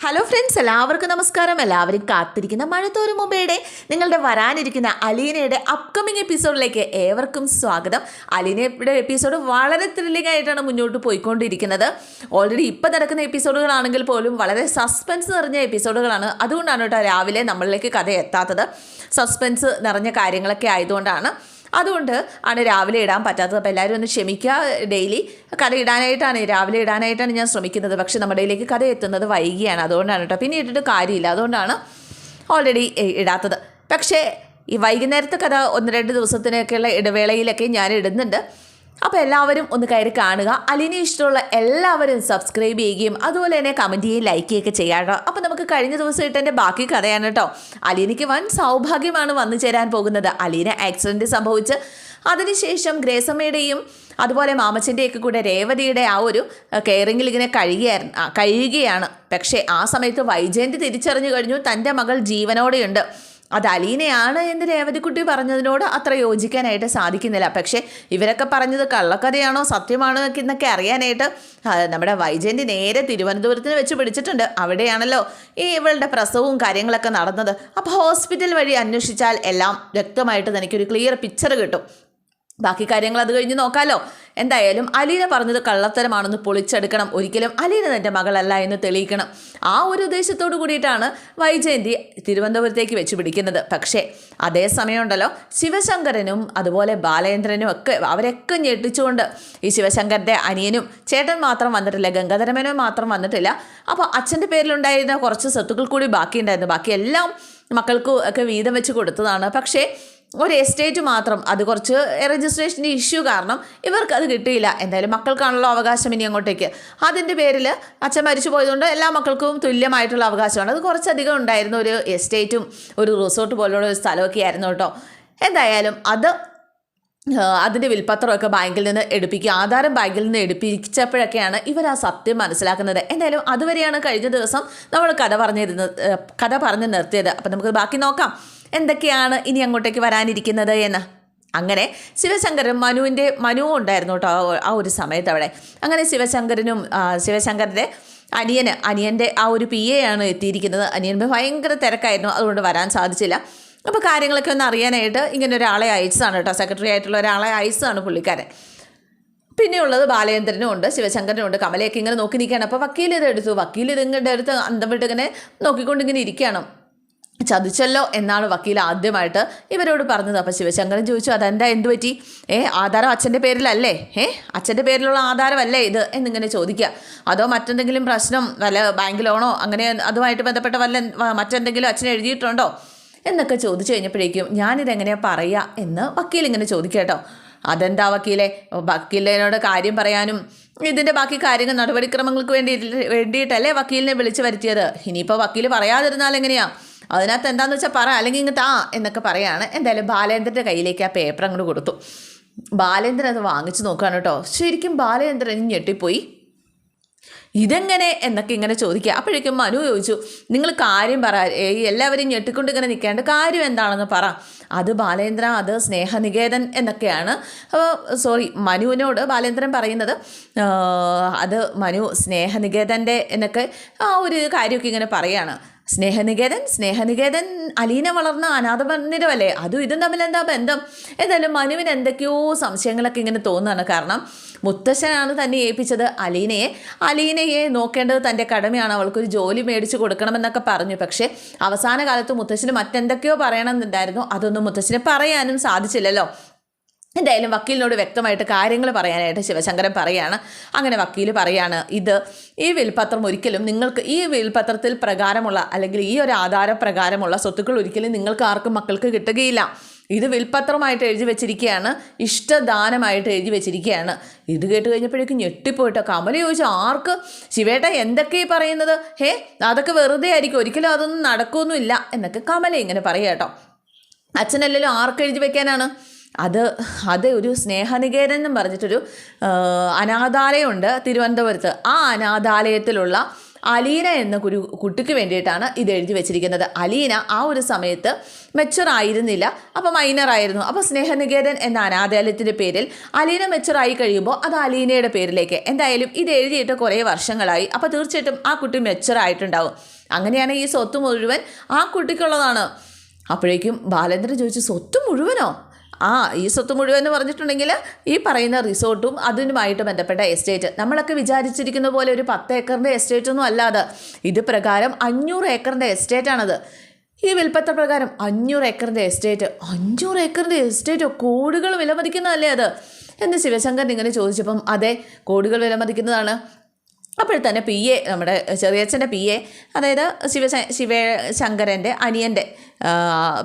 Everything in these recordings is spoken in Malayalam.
ഹലോ ഫ്രണ്ട്സ് എല്ലാവർക്കും നമസ്കാരം. എല്ലാവരും കാത്തിരിക്കുന്ന മഴത്തോരു മുമ്പേയുടെ നിങ്ങളുടെ വരാനിരിക്കുന്ന അലീനയുടെ അപ്കമിങ് എപ്പിസോഡിലേക്ക് ഏവർക്കും സ്വാഗതം. അലീനയുടെ എപ്പിസോഡ് വളരെ ത്രില്ലിംഗ് ആയിട്ടാണ് മുന്നോട്ട് പോയിക്കൊണ്ടിരിക്കുന്നത്. ഓൾറെഡി ഇപ്പം നടക്കുന്ന എപ്പിസോഡുകളാണെങ്കിൽ പോലും വളരെ സസ്പെൻസ് നിറഞ്ഞ എപ്പിസോഡുകളാണ് അതുകൊണ്ടാണ് കേട്ടോ രാവിലെ നമ്മളിലേക്ക് കഥ എത്താത്തത്. സസ്പെൻസ് നിറഞ്ഞ കാര്യങ്ങളൊക്കെ ആയതുകൊണ്ടാണ്. അതുകൊണ്ട് ആണ് രാവിലെ ഇടാൻ പറ്റാത്തത്. അപ്പോൾ എല്ലാവരും ഒന്ന് ക്ഷമിക്കുക ഡെയിലി. കഥ ഇടാനായിട്ടാണ് രാവിലെ ഇടാനായിട്ടാണ് ഞാൻ ശ്രമിക്കുന്നത്. പക്ഷേ നമ്മുടെ ഇതിലേക്ക് കഥ എത്തുന്നത് വൈകിയാണ്. അതുകൊണ്ടാണ് കേട്ടോ. പിന്നെ ഇട്ടിട്ട് കാര്യമില്ല. അതുകൊണ്ടാണ് ഓൾറെഡി ഇടാത്തത്. പക്ഷേ ഈ വൈകുന്നേരത്തെ കഥ ഒന്ന് രണ്ട് ദിവസത്തിനൊക്കെയുള്ള ഇടവേളയിലൊക്കെ ഞാൻ ഇടുന്നുണ്ട്. അപ്പോൾ എല്ലാവരും ഒന്ന് കയറി കാണുക. അലിനെ ഇഷ്ടമുള്ള എല്ലാവരും സബ്സ്ക്രൈബ് ചെയ്യുകയും അതുപോലെ തന്നെ കമന്റ് ചെയ്യുകയും ലൈക്ക് ചെയ്യുകയൊക്കെ ചെയ്യാം കേട്ടോ അപ്പോൾ നമുക്ക് കഴിഞ്ഞ ദിവസം ഇട്ടെന്റെ ബാക്കി കഥയാണ് കേട്ടോ അലീനയ്ക്ക് വൻ സൗഭാഗ്യമാണ് വന്നു ചേരാൻ പോകുന്നത്. അലീന ആക്സിഡന്റ് സംഭവിച്ച് അതിനുശേഷം ഗ്രേസമ്മയുടെയും അതുപോലെ മാമച്ചന്റെയൊക്കെ കൂടെ രേവതിയുടെ ആ ഒരു കെയറിങ്ങിൽ ഇങ്ങനെ കഴിയുകയായിരുന്നു കഴിയുകയാണ്. പക്ഷേ ആ സമയത്ത് വൈജയന്തി തിരിച്ചറിഞ്ഞു കഴിഞ്ഞു. തന്റെ മകൾ ജീവനോടെയുണ്ട്. അത് അലീനയാണ് എന്ന് രേവതിക്കുട്ടി പറഞ്ഞതിനോട് അത്ര യോജിക്കാനായിട്ട് സാധിക്കുന്നില്ല. പക്ഷേ ഇവരൊക്കെ പറഞ്ഞത് കള്ളക്കഥയാണോ സത്യമാണോ എന്നൊക്കെ അറിയാനായിട്ട് നമ്മുടെ വൈജയന്തി നേരെ തിരുവനന്തപുരത്തിന് വെച്ച് പിടിച്ചിട്ടുണ്ട്. അവിടെയാണല്ലോ ഈ ഇവളുടെ പ്രസവവും കാര്യങ്ങളൊക്കെ നടന്നത്. അപ്പോൾ ഹോസ്പിറ്റൽ വഴി അന്വേഷിച്ചാൽ എല്ലാം വ്യക്തമായിട്ട് തനിക്കൊരു ക്ലിയർ പിക്ചർ കിട്ടും. ബാക്കി കാര്യങ്ങൾ അത് കഴിഞ്ഞ് നോക്കാമല്ലോ എന്തായാലും അലീന പറഞ്ഞത് കള്ളത്തരമാണെന്ന് പൊളിച്ചെടുക്കണം. ഒരിക്കലും അലീന തന്റെ മകളല്ല എന്ന് തെളിയിക്കണം. ആ ഒരു ഉദ്ദേശത്തോടു കൂടിയിട്ടാണ് വൈജയന്തി തിരുവനന്തപുരത്തേക്ക് വെച്ച് പിടിക്കുന്നത്. പക്ഷേ അതേ സമയമുണ്ടല്ലോ. ശിവശങ്കരനും അതുപോലെ ബാലേന്ദ്രനും ഒക്കെ അവരൊക്കെ ഞെട്ടിച്ചുകൊണ്ട് ഈ ശിവശങ്കരന്റെ അനിയനും ചേട്ടൻ മാത്രം വന്നിട്ടില്ല ഗംഗാധരമേനോൻ മാത്രം വന്നിട്ടില്ല. അപ്പോൾ അച്ഛന്റെ പേരിലുണ്ടായിരുന്ന കുറച്ച് സ്വത്തുക്കൾ കൂടി ബാക്കിയുണ്ടായിരുന്നു. ബാക്കിയെല്ലാം മക്കൾക്ക് ഒക്കെ വീതം വെച്ച് കൊടുത്തതാണ്. പക്ഷേ ഒരു എസ്റ്റേറ്റ് മാത്രം അത് കുറച്ച് രജിസ്ട്രേഷന്റെ ഇഷ്യൂ കാരണം ഇവർക്ക് അത് കിട്ടിയില്ല. എന്തായാലും മക്കൾക്കാണല്ലോ അവകാശം ഇനി അങ്ങോട്ടേക്ക്. അതിന്റെ പേരിൽ അച്ഛൻ മരിച്ചു പോയതുകൊണ്ട് എല്ലാ മക്കൾക്കും തുല്യമായിട്ടുള്ള അവകാശമാണ്. അത് കുറച്ചധികം ഉണ്ടായിരുന്ന ഒരു എസ്റ്റേറ്റും ഒരു റിസോർട്ട് പോലുള്ള ഒരു സ്ഥലമൊക്കെ ആയിരുന്നു കേട്ടോ. എന്തായാലും അത് അതിന്റെ വിൽപ്പത്രമൊക്കെ ബാങ്കിൽ നിന്ന് എടുപ്പിക്കുക ആധാരം ബാങ്കിൽ നിന്ന് എടുപ്പിച്ചപ്പോഴൊക്കെയാണ് ഇവർ ആ സത്യം മനസ്സിലാക്കുന്നത്. എന്തായാലും അതുവരെയാണ് കഴിഞ്ഞ ദിവസം നമ്മൾ കഥ പറഞ്ഞിരുന്നത് കഥ പറഞ്ഞ് നിർത്തിയത്. അപ്പം നമുക്ക് ബാക്കി നോക്കാം. എന്തൊക്കെയാണ് ഇനി അങ്ങോട്ടേക്ക് വരാനിരിക്കുന്നത് എന്ന്? അങ്ങനെ ശിവശങ്കരൻ മനുവിന്റെ മനുവും ഉണ്ടായിരുന്നു കേട്ടോ ആ ഒരു സമയത്ത് അവിടെ. അങ്ങനെ ശിവശങ്കരനും ശിവശങ്കരന്റെ അനിയന് അനിയന്റെ ആ ഒരു പി എ ആണ് എത്തിയിരിക്കുന്നത് അനിയൻ ഭയങ്കര തിരക്കായിരുന്നു അതുകൊണ്ട് വരാൻ സാധിച്ചില്ല. അപ്പോൾ കാര്യങ്ങളൊക്കെ ഒന്ന് അറിയാനായിട്ട് ഇങ്ങനെ ഒരാളെ അയച്ചതാണ് കേട്ടോ. സെക്രട്ടറി ആയിട്ടുള്ള ഒരാളെ അയച്ചതാണ് പുള്ളിക്കാരൻ. പിന്നെയുള്ളത് ബാലേന്ദ്രനും ഉണ്ട് ശിവശങ്കരനും ഉണ്ട്. കമലയൊക്കെ ഇങ്ങനെ നോക്കി നിൽക്കുകയാണ്. അപ്പോൾ വക്കീൽ ഇത് എടുത്തു. വക്കീൽ ഇത് ഇങ്ങോട്ട് എടുത്ത് അന്തം വിട്ട് ഇങ്ങനെ നോക്കിക്കൊണ്ടിങ്ങനെ ഇരിക്കുകയാണ്. ചതിച്ചല്ലോ എന്നാണ് വക്കീൽ ആദ്യമായിട്ട് ഇവരോട് പറഞ്ഞത്. അപ്പോൾ ശിവശങ്കരൻ ചോദിച്ചു അതെന്താ? എന്ത് പറ്റി? ഏ ആധാരം അച്ഛന്റെ പേരിലല്ലേ? ഏ അച്ഛന്റെ പേരിലുള്ള ആധാരമല്ലേ ഇത്? എന്നിങ്ങനെ ചോദിക്കുക. അതോ മറ്റെന്തെങ്കിലും പ്രശ്നം വല്ല ബാങ്ക് ലോണോ അങ്ങനെ അതുമായിട്ട് ബന്ധപ്പെട്ട വല്ല മറ്റെന്തെങ്കിലും അച്ഛൻ എഴുതിയിട്ടുണ്ടോ? എന്നൊക്കെ ചോദിച്ചു കഴിഞ്ഞപ്പോഴേക്കും ഞാനിതെങ്ങനെയാ പറയുക എന്ന് വക്കീൽ ഇങ്ങനെ ചോദിക്കുക കേട്ടോ. അതെന്താ വക്കീലെ? വക്കീലിനോട് കാര്യം പറയാനും ഇതിന്റെ ബാക്കി കാര്യങ്ങൾ നടപടിക്രമങ്ങൾക്ക് വേണ്ടി വേണ്ടിയിട്ടല്ലേ വക്കീലിനെ വിളിച്ചു വരുത്തിയത്? ഇനിയിപ്പോൾ വക്കീൽ പറയാതിരുന്നാൽ എങ്ങനെയാ? അതിനകത്ത് എന്താന്ന് വെച്ചാൽ പറ അല്ലെങ്കിൽ ഇങ്ങോട്ട് ആ എന്നൊക്കെ പറയാണ്. എന്തായാലും ബാലേന്ദ്രന്റെ കയ്യിലേക്ക് ആ പേപ്പർ അങ്ങോട്ട് കൊടുത്തു. ബാലേന്ദ്രൻ അത് വാങ്ങിച്ചു നോക്കുകയാണ് കേട്ടോ ശരിക്കും ബാലേന്ദ്രൻ ഞെട്ടിപ്പോയി. ഇതെങ്ങനെ എന്നൊക്കെ ഇങ്ങനെ ചോദിക്കുക അപ്പോഴേക്കും മനു ചോദിച്ചു നിങ്ങൾ കാര്യം പറ. എല്ലാവരും ഞെട്ടിക്കൊണ്ട് ഇങ്ങനെ നിൽക്കാണ്ട് കാര്യം എന്താണെന്ന് പറ. അത് ബാലേന്ദ്ര അത് സ്നേഹനികേതൻ എന്നൊക്കെയാണ്. അപ്പോൾ സോറി മനുവിനോട് ബാലേന്ദ്രൻ പറയുന്നത് അത് മനു സ്നേഹനികേതന്റെ എന്നൊക്കെ ആ ഒരു കാര്യമൊക്കെ ഇങ്ങനെ പറയാണ്. സ്നേഹനികേതൻ സ്നേഹനികേതൻ അലീന വളർന്ന അനാഥ മന്ദിരമല്ലേ അതും ഇതും തമ്മിൽ എന്താ ബന്ധം? എന്തായാലും മനുവിന് എന്തൊക്കെയോ സംശയങ്ങളൊക്കെ ഇങ്ങനെ തോന്നുകയാണ്. കാരണം മുത്തശ്ശനാണ് തന്നെ ഏൽപ്പിച്ചത് അലീനയെ. അലീനയെ നോക്കേണ്ടത് തന്റെ കടമയാണ്. അവൾക്കൊരു ജോലി മേടിച്ചു കൊടുക്കണമെന്നൊക്കെ പറഞ്ഞു. പക്ഷേ അവസാന കാലത്ത് മുത്തശ്ശന് മറ്റെന്തൊക്കെയോ പറയണമെന്നുണ്ടായിരുന്നു. അതൊന്നും മുത്തശ്ശനെ പറയാനും സാധിച്ചില്ലല്ലോ. എന്തായാലും വക്കീലിനോട് വ്യക്തമായിട്ട് കാര്യങ്ങൾ പറയാനായിട്ട് ശിവശങ്കരൻ പറയാണ്. അങ്ങനെ വക്കീൽ പറയാണ് ഇത് ഈ വിൽപത്രം ഒരിക്കലും നിങ്ങൾക്ക് ഈ വിൽപത്രത്തിൽ പ്രകാരമുള്ള അല്ലെങ്കിൽ ഈ ഒരു ആധാരപ്രകാരമുള്ള സ്വത്തുക്കൾ ഒരിക്കലും നിങ്ങൾക്ക് ആർക്കും മക്കൾക്ക് കിട്ടുകയില്ല. ഇത് വിൽപത്രമായിട്ട് എഴുതി വെച്ചിരിക്കുകയാണ് ഇഷ്ടദാനമായിട്ട് എഴുതി വെച്ചിരിക്കുകയാണ്. ഇത് കേട്ട് കഴിഞ്ഞപ്പോഴേക്കും ഞെട്ടിപ്പോയിട്ടോ കമല ചോദിച്ചു ആർക്ക്? ശിവേട്ട എന്തൊക്കെ ഈ പറയുന്നത്? ഹേ അതൊക്കെ വെറുതെ ആയിരിക്കും ഒരിക്കലും അതൊന്നും നടക്കുമൊന്നുമില്ല എന്നൊക്കെ കമല ഇങ്ങനെ പറയാം കേട്ടോ അച്ഛനല്ലല്ലോ ആർക്ക് എഴുതി വെക്കാനാണ്? അത് അത് ഒരു സ്നേഹനികേതൻ എന്നും പറഞ്ഞിട്ടൊരു അനാഥാലയമുണ്ട് തിരുവനന്തപുരത്ത്. ആ അനാഥാലയത്തിലുള്ള അലീന എന്ന ഒരു കുട്ടിക്ക് വേണ്ടിയിട്ടാണ് ഇത് എഴുതി വെച്ചിരിക്കുന്നത്. അലീന ആ ഒരു സമയത്ത് മെച്ചുർ ആയിരുന്നില്ല അപ്പോൾ മൈനർ ആയിരുന്നു. അപ്പോൾ സ്നേഹനികേതൻ എന്ന അനാഥാലയത്തിന്റെ പേരിൽ അലീന മെച്ചുർ ആയി കഴിയുമ്പോൾ അത് അലീനയുടെ പേരിലേക്ക്. എന്തായാലും ഇത് എഴുതിയിട്ട് കുറേ വർഷങ്ങളായി. അപ്പോൾ തീർച്ചയായിട്ടും ആ കുട്ടി മെച്ചുർ ആയിട്ടുണ്ടാവും. അങ്ങനെയാണ് ഈ സ്വത്ത് മുഴുവൻ ആ കുട്ടിക്കുള്ളതാണ്. അപ്പോഴേക്കും ബാലേന്ദ്രൻ ചോദിച്ചു സ്വത്ത് മുഴുവനോ? ആ ഈ സ്വത്ത് മുഴുവൻ പറഞ്ഞിട്ടുണ്ടെങ്കിൽ ഈ പറയുന്ന റിസോർട്ടും അതിനുമായിട്ട് ബന്ധപ്പെട്ട എസ്റ്റേറ്റ്. നമ്മളൊക്കെ വിചാരിച്ചിരിക്കുന്ന പോലെ ഒരു പത്ത് ഏക്കറിന്റെ എസ്റ്റേറ്റ് ഒന്നും അല്ലാതെ ഇത് പ്രകാരം അഞ്ഞൂറ് ഏക്കറിന്റെ എസ്റ്റേറ്റാണത് ഈ വിൽപ്പത്ത പ്രകാരം അഞ്ഞൂറ് ഏക്കറിന്റെ എസ്റ്റേറ്റ്. അഞ്ഞൂറ് ഏക്കറിന്റെ എസ്റ്റേറ്റ്? കോടികൾ വിലമതിക്കുന്നതല്ലേ അത്? എന്ന് ശിവശങ്കർ ഇങ്ങനെ ചോദിച്ചപ്പം അതെ കോടികൾ വിലമതിക്കുന്നതാണ്. അപ്പോൾ തന്നെ പി എ നമ്മുടെ ചെറിയച്ഛന്റെ പി എ അതായത് ശിവ ശിവ ശങ്കരന്റെ അനിയന്റെ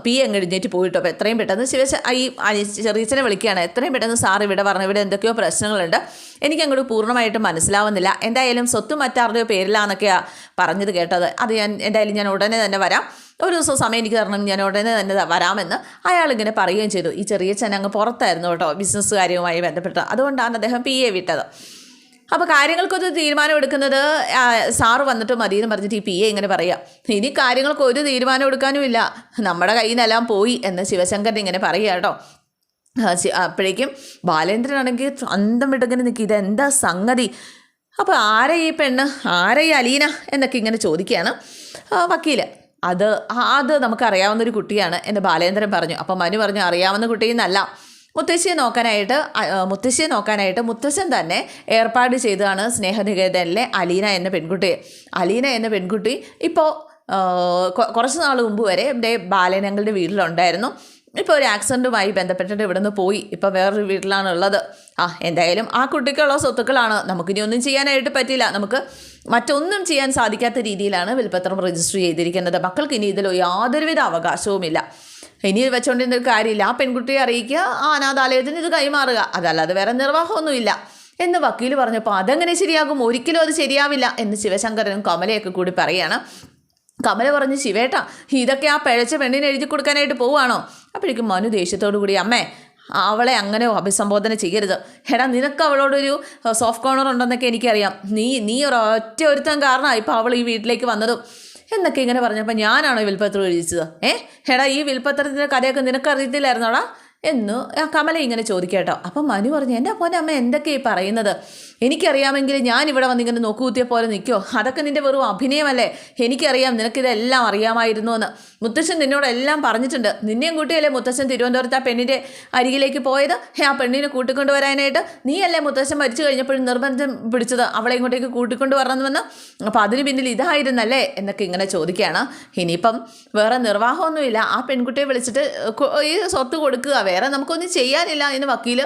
പി എ എഴുന്നേറ്റ് പോയിട്ടോ. അപ്പോൾ എത്രയും പെട്ടെന്ന് ശിവ ഈ ചെറിയച്ഛനെ വിളിക്കുകയാണ്. എത്രയും പെട്ടെന്ന് സാർ ഇവിടെ പറഞ്ഞു ഇവിടെ എന്തൊക്കെയോ പ്രശ്നങ്ങളുണ്ട്. എനിക്ക് അങ്ങോട്ട് പൂർണമായിട്ടും മനസ്സിലാവുന്നില്ല. എന്തായാലും സ്വത്ത് മറ്റാരുടെയോ പേരിലാണെന്നൊക്കെയാണ് പറഞ്ഞത് കേട്ടത്. അത് ഞാൻ എന്തായാലും ഞാൻ ഉടനെ തന്നെ വരാം. ഒരു ദിവസം സമയം എനിക്ക് തരണം. ഞാൻ ഉടനെ തന്നെ വരാമെന്ന് അയാൾ ഇങ്ങനെ പറയുകയും ചെയ്തു. ഈ ചെറിയച്ഛൻ അങ്ങ് പുറത്തായിരുന്നു കേട്ടോ ബിസിനസ് കാര്യവുമായി ബന്ധപ്പെട്ട്. അതുകൊണ്ടാണ് അദ്ദേഹം പി എ വിട്ടത്. അപ്പോൾ കാര്യങ്ങൾക്കൊരു തീരുമാനം എടുക്കുന്നത് സാറ് വന്നിട്ട് മതി എന്ന് പറഞ്ഞിട്ട് ഈ പി എ ഇങ്ങനെ പറയാം. ഇനി കാര്യങ്ങൾക്ക് ഒരു തീരുമാനം എടുക്കാനും ഇല്ല. നമ്മുടെ കയ്യിൽ നിന്നെല്ലാം പോയി എന്ന് ശിവശങ്കരൻ ഇങ്ങനെ പറയുക കേട്ടോ. അപ്പോഴേക്കും ബാലേന്ദ്രനാണെങ്കിൽ അന്തം വിട്ടങ്ങനെ നിൽക്കി ഇതെന്താ സംഗതി? അപ്പോൾ ആരെ ഈ പെണ്ണ്? ആരെ ഈ അലീന? എന്നൊക്കെ ഇങ്ങനെ ചോദിക്കുകയാണ് വക്കീൽ അത് അത് നമുക്കറിയാവുന്ന ഒരു കുട്ടിയാണ് എന്ന് ബാലേന്ദ്രൻ പറഞ്ഞു. അപ്പം മനു പറഞ്ഞു അറിയാവുന്ന കുട്ടിയെന്നല്ല മുത്തശ്ശിയെ നോക്കാനായിട്ട് മുത്തശ്ശിയെ നോക്കാനായിട്ട് മുത്തശ്ശൻ തന്നെ ഏർപ്പാട് ചെയ്തതാണ് സ്നേഹനികേതനിലെ അലീന എന്ന പെൺകുട്ടിയെ അലീന എന്ന പെൺകുട്ടി ഇപ്പോൾ കുറച്ച് നാൾ മുമ്പ് വരെ ഇവിടെ ബാലനങ്ങളുടെ വീട്ടിലുണ്ടായിരുന്നു. ഇപ്പോൾ ഒരു ആക്സിഡന്റുമായി ബന്ധപ്പെട്ടിട്ട് ഇവിടെ നിന്ന് പോയി. ഇപ്പോൾ വേറൊരു വീട്ടിലാണുള്ളത്. ആ എന്തായാലും ആ കുട്ടിക്കുള്ള സ്വത്തുക്കളാണ്. നമുക്കിനി ഒന്നും ചെയ്യാനായിട്ട് പറ്റില്ല. നമുക്ക് മറ്റൊന്നും ചെയ്യാൻ സാധിക്കാത്ത രീതിയിലാണ് വിൽപ്പത്രം രജിസ്റ്റർ ചെയ്തിരിക്കുന്നത്. മക്കൾക്ക് ഇനി ഇതിൽ യാതൊരുവിധ അവകാശവുമില്ല. ഇനി വെച്ചുകൊണ്ടിരുന്ന ഒരു കാര്യമില്ല. ആ പെൺകുട്ടിയെ അറിയിക്കുക ആ അനാഥാലയത്തിന് ഇത് കൈമാറുക. അതല്ലാതെ വേറെ നിർവാഹമൊന്നുമില്ല. എന്ന് വക്കീൽ പറഞ്ഞപ്പോൾ അതെങ്ങനെ ശരിയാകും? ഒരിക്കലും അത് ശരിയാവില്ല എന്ന് ശിവശങ്കരനും കമലയൊക്കെ കൂടി പറയുകയാണ് കമല പറഞ്ഞു ശിവേട്ട ഇതൊക്കെ ആ പിഴച്ച പെണ്ണിന് എഴുതി കൊടുക്കാനായിട്ട് പോവുകയാണോ? അപ്പോഴേക്കും മനു ദേഷ്യത്തോടു കൂടി അമ്മേ അവളെ അങ്ങനെ അഭിസംബോധന ചെയ്യരുത്. എടാ നിനക്ക് അവളോടൊരു സോഫ്റ്റ് കോർണർ ഉണ്ടെന്നൊക്കെ എനിക്കറിയാം. നീ നീ ഒരു ഒറ്റ ഒരുത്തം കാരണമാണ് ഇപ്പോൾ അവൾ ഈ വീട്ടിലേക്ക് വന്നതും. എന്നൊക്കെ ഇങ്ങനെ പറഞ്ഞപ്പോൾ ഞാനാണോ വിൽപ്പത്രം എഴുതിച്ചത് ഏ? എടാ ഈ വിൽപ്പത്രത്തിന്റെ കഥയൊക്കെ നിനക്ക് അറിയത്തില്ലായിരുന്നോടാ എന്ന് കമല ഇങ്ങനെ ചോദിക്കട്ടോ. അപ്പം മനു പറഞ്ഞു എന്റെ അപ്പോന്റെ അമ്മ എന്തൊക്കെയാണ് ഈ പറയുന്നത്? എനിക്കറിയാമെങ്കിൽ ഞാൻ ഇവിടെ വന്ന് ഇങ്ങനെ നോക്കുകുത്തിയ പോലെ നിൽക്കുമോ അതൊക്കെ നിന്റെ വെറും അഭിനയമല്ലേ? എനിക്കറിയാം നിനക്കിതെല്ലാം അറിയാമായിരുന്നു എന്ന് മുത്തശ്ശൻ നിന്നോട് എല്ലാം പറഞ്ഞിട്ടുണ്ട്. നിന്നെയും കൂട്ടിയല്ലേ മുത്തശ്ശൻ തിരുവനന്തപുരത്ത് ആ പെണ്ണിന്റെ അരികിലേക്ക് പോയത്? ആ പെണ്ണിനെ കൂട്ടിക്കൊണ്ടുവരാനായിട്ട് നീയല്ലേ മുത്തശ്ശൻ മരിച്ചു കഴിഞ്ഞപ്പോഴും നിർബന്ധം പിടിച്ചത് അവളെ ഇങ്ങോട്ടേക്ക് കൂട്ടിക്കൊണ്ട് വരണമെന്ന് അപ്പോൾ അതിന് പിന്നിൽ ഇതായിരുന്നല്ലേ? എന്നൊക്കെ ഇങ്ങനെ ചോദിക്കുകയാണ്. ഇനിയിപ്പം വേറെ നിർവാഹമൊന്നുമില്ല. ആ പെൺകുട്ടിയെ വിളിച്ചിട്ട് ഈ സ്വത്ത് കൊടുക്കുക. വേറെ നമുക്കൊന്നും ചെയ്യാനില്ല എന്ന് വക്കീൽ